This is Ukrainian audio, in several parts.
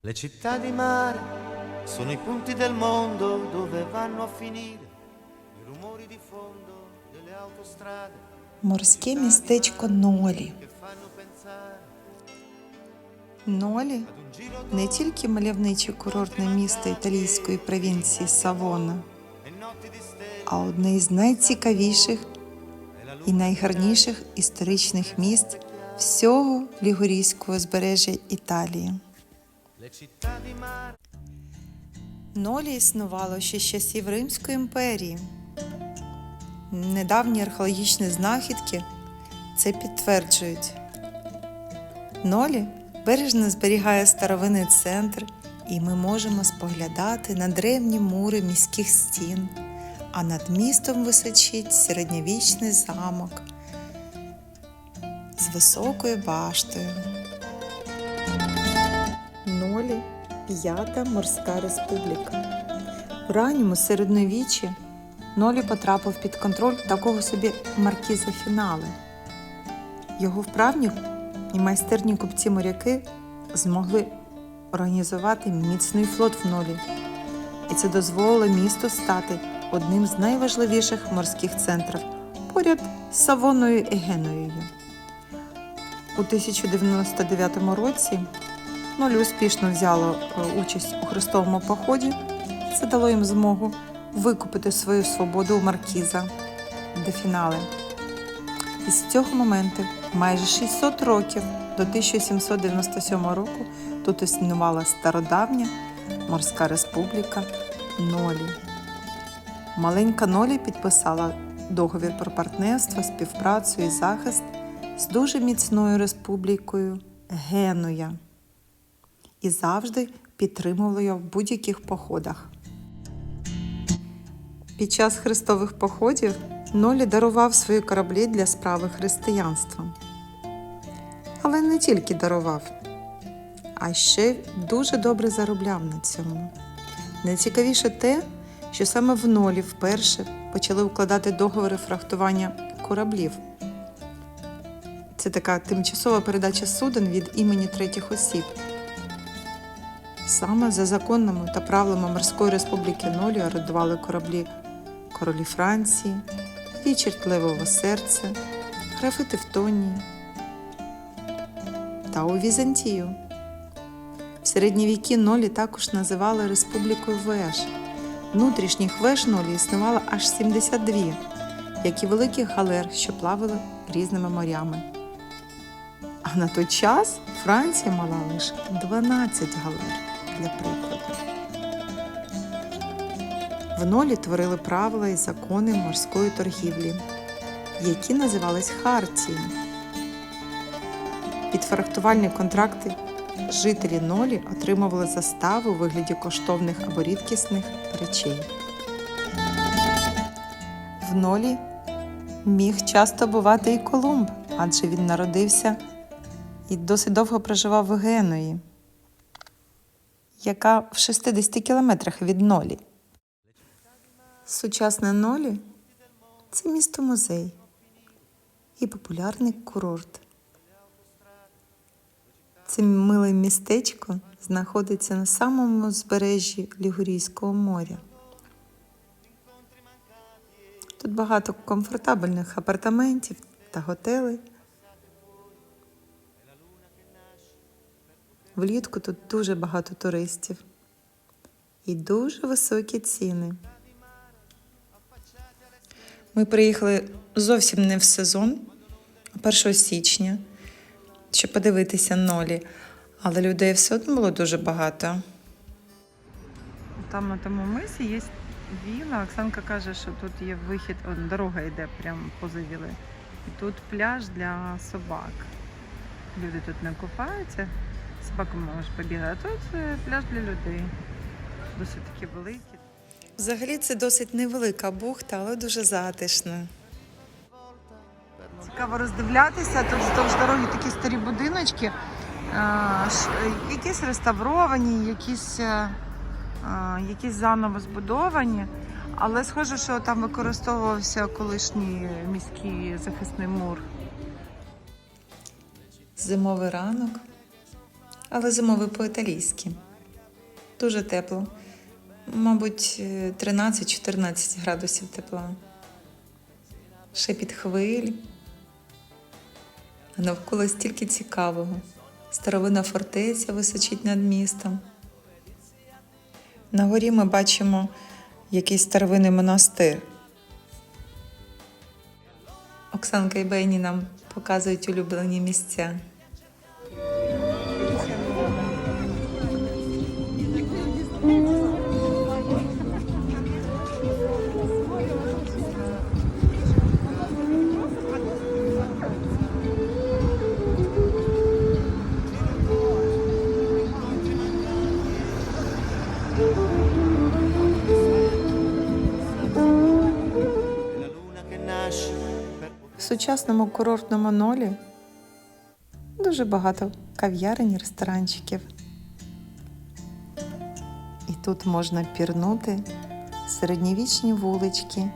Le città di mare sono i punti del mondo dove vanno a finire i rumori di fondo delle autostrade Морське містечко Нолі. Нолі не тільки мальовниче курортне місто італійської провінції Савона, e а одне із найцікавіших і найгарніших історичних міст всього Лігурійського узбережжя Італії. Нолі існувало ще з часів Римської імперії. Недавні археологічні знахідки це підтверджують. Нолі бережно зберігає старовинний центр, і ми можемо споглядати на древні мури міських стін, а над містом височить середньовічний замок з високою баштою. П'ята морська республіка. У ранньому середньовіччі Нолі потрапив під контроль такого собі маркіза Фінали. Його вправні і майстерні купці-моряки змогли організувати міцний флот в Нолі. І це дозволило місту стати одним з найважливіших морських центрів поряд з Савоною і Геноєю. У 1099 році Нолі успішно взяло е, участь у хрестовому поході. Це дало їм змогу викупити свою свободу у маркіза до фінале. І з цього моменту, майже 600 років до 1797 року, тут існувала стародавня морська республіка Нолі. Маленька Нолі підписала договір про партнерство, співпрацю і захист з дуже міцною республікою Генуя і завжди підтримувала його в будь-яких походах. Під час хрестових походів Нолі дарував свої кораблі для справи християнства. Але не тільки дарував, а ще дуже добре заробляв на цьому. Найцікавіше те, що саме в Нолі вперше почали укладати договори фрахтування кораблів. Це така тимчасова передача суден від імені третіх осіб. Саме за законами та правилами Морської республіки Нолі орендували кораблі королі Франції, Річард Левове серце, графи Тевтонії та у Візантію. В середні віки Нолі також називали Республікою Веж. Внутрішніх веж Нолі існувало аж 72, як і великих галер, що плавали різними морями. А на той час Франція мала лише 12 галер для прикладу. В нолі творили правила і закони морської торгівлі, які називались Хартії. Під фрахтувальні контракти жителі нолі отримували застави у вигляді коштовних або рідкісних речей. В нолі міг часто бувати і Колумб, адже він народився і досить довго проживав в Генуї, яка в 60 кілометрах від Нолі. Сучасне Нолі це місто музей і популярний курорт. Це миле містечко знаходиться на самому узбережжі Лігурійського моря. Тут багато комфортабельних апартаментів та готелей. Влітку тут дуже багато туристів і дуже високі ціни. Ми приїхали зовсім не в сезон, а 1 січня, щоб подивитися нолі, але людей все одно було дуже багато. Там на тому мисі є віла. Оксанка каже, що тут є вихід, он, дорога йде прямо поза віли. І тут пляж для собак. Люди тут не купаються, собаку можеш побігати. А тут е, пляж для людей. Досить такі великі. Взагалі це досить невелика бухта, але дуже затишна. Цікаво роздивлятися. Тут вздовж дороги такі старі будиночки, ш- е, якісь реставровані, якісь, е, якісь заново збудовані. Але схоже, що там використовувався колишній міський захисний мур. Зимовий ранок, але зимовий по-італійськи. Дуже тепло. Мабуть, е, 13-14 градусів тепла. Шепіт хвиль. А навколо стільки цікавого. Старовина фортеця височить над містом. На горі ми бачимо якийсь старовинний монастир. Оксанка і Бені нам показують улюблені місця. Сучасному курортному нолі дуже багато кав'ярень, і ресторанчиків. І тут можна пірнути середньовічні вулички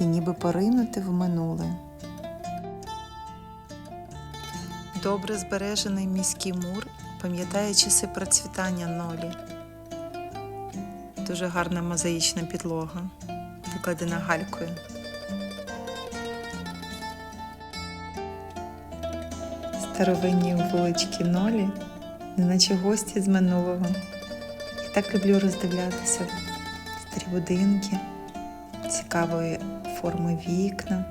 і ніби поринути в минуле. Добре збережений міський мур пам'ятає часи процвітання нолі. Дуже гарна мозаїчна підлога, викладена галькою. Старовинні вулички нолі, неначе гості з минулого. Я так люблю роздивлятися старі будинки, цікавої форми вікна,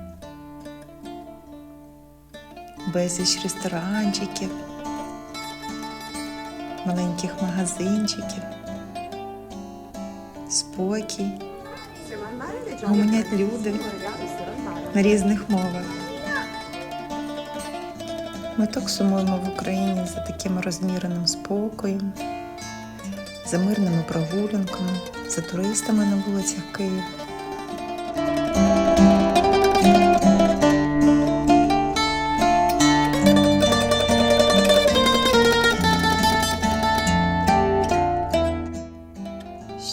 безліч ресторанчиків, маленьких магазинчиків, спокій, гомонять люди на різних мовах. Ми так сумуємо в Україні за таким розміреним спокоєм, за мирними прогулянками, за туристами на вулицях Києва.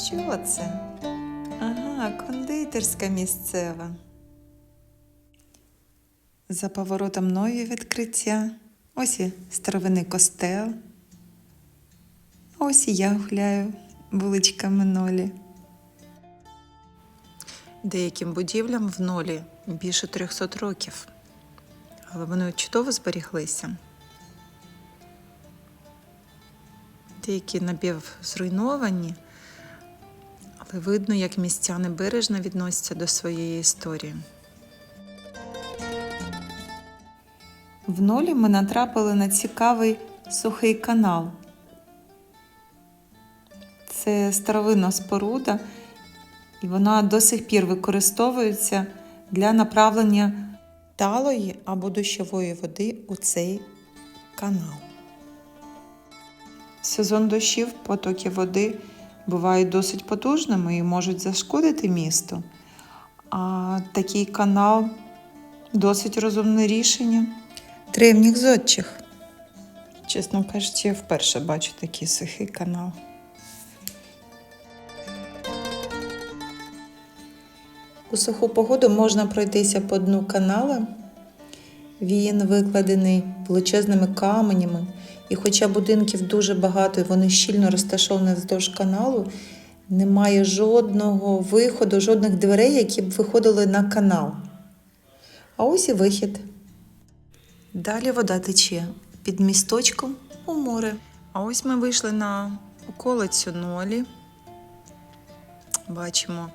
Що це? Ага, кондитерська місцева. За поворотом нові відкриття. Ось і старовинний костел. Ось і я гуляю вуличками нолі. Деяким будівлям в нолі більше 300 років, але вони чудово зберіглися. Деякі напівзруйновані, але видно, як містяни бережно відносяться до своєї історії. В нолі ми натрапили на цікавий сухий канал. Це старовинна споруда, і вона до сих пір використовується для направлення талої або дощової води у цей канал. Сезон дощів потоки води бувають досить потужними і можуть зашкодити місту. А такий канал досить розумне рішення древніх зодчих. Чесно кажучи, я вперше бачу такий сухий канал. У суху погоду можна пройтися по дну канала. Він викладений величезними каменями, і хоча будинків дуже багато і вони щільно розташовані вздовж каналу, немає жодного виходу, жодних дверей, які б виходили на канал. А ось і вихід. Далі вода тече під місточком у море. А ось ми вийшли на околицю нолі. Бачимо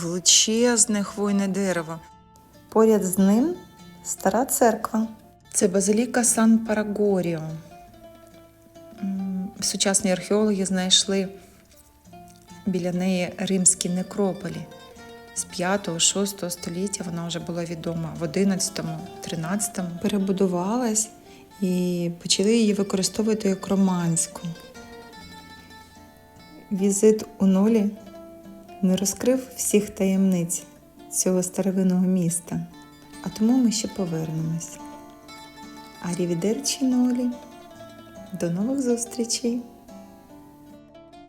величезне хвойне дерево. Поряд з ним стара церква. Це базиліка Сан Парагоріо. Сучасні археологи знайшли біля неї римські некрополі. З 5-6 століття вона вже була відома в 11-13 перебудувалась і почали її використовувати як романську. Візит у нолі не розкрив всіх таємниць цього старовинного міста, а тому ми ще повернемось. Арівідерчі нолі. До нових зустрічей!